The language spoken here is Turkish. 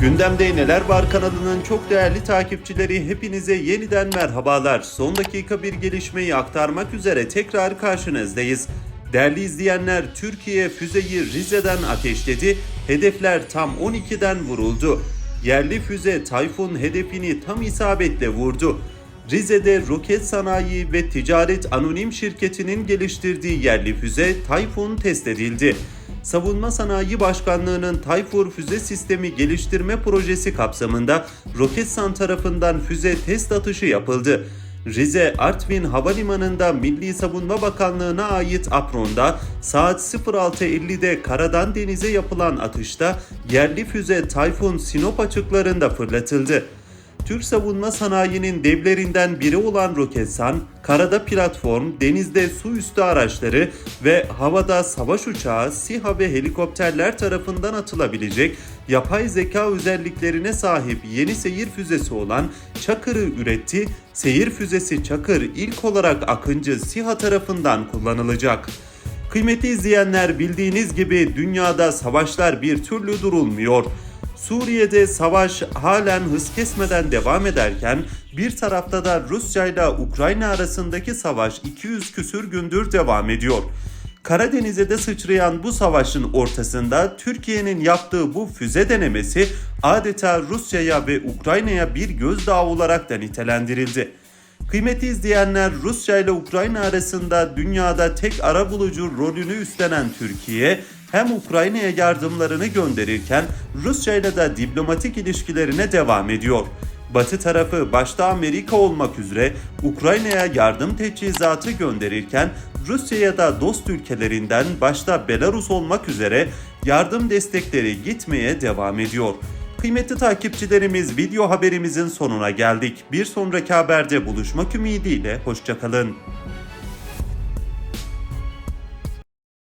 Gündemde Neler Var kanalının çok değerli takipçileri hepinize yeniden merhabalar. Son dakika bir gelişmeyi aktarmak üzere tekrar karşınızdayız. Değerli izleyenler Türkiye füzeyi Rize'den ateşledi. Hedefler tam 12'den vuruldu. Yerli füze Tayfun hedefini tam isabetle vurdu. Rize'de roket sanayi ve ticaret anonim şirketinin geliştirdiği yerli füze Tayfun test edildi. Savunma Sanayi Başkanlığı'nın Tayfur Füze Sistemi Geliştirme Projesi kapsamında Roketsan tarafından füze test atışı yapıldı. Rize Artvin Havalimanı'nda Milli Savunma Bakanlığı'na ait apronda saat 06.50'de karadan denize yapılan atışta yerli füze Tayfun Sinop açıklarında fırlatıldı. Türk savunma sanayinin devlerinden biri olan Roketsan, karada platform, denizde su üstü araçları ve havada savaş uçağı, SİHA ve helikopterler tarafından atılabilecek yapay zeka özelliklerine sahip yeni seyir füzesi olan Çakır'ı üretti. Seyir füzesi Çakır ilk olarak Akıncı SİHA tarafından kullanılacak. Kıymetli izleyenler bildiğiniz gibi dünyada savaşlar bir türlü durulmuyor. Suriye'de savaş halen hız kesmeden devam ederken bir tarafta da Rusya ile Ukrayna arasındaki savaş 200 küsür gündür devam ediyor. Karadeniz'e de sıçrayan bu savaşın ortasında Türkiye'nin yaptığı bu füze denemesi adeta Rusya'ya ve Ukrayna'ya bir gözdağı olarak da nitelendirildi. Kıymetli izleyenler Rusya ile Ukrayna arasında dünyada tek ara bulucu rolünü üstlenen Türkiye hem Ukrayna'ya yardımlarını gönderirken Rusya ile de diplomatik ilişkilerine devam ediyor. Batı tarafı başta Amerika olmak üzere Ukrayna'ya yardım teçhizatı gönderirken Rusya'ya da dost ülkelerinden başta Belarus olmak üzere yardım destekleri gitmeye devam ediyor. Kıymetli takipçilerimiz video haberimizin sonuna geldik. Bir sonraki haberde buluşmak ümidiyle hoşçakalın.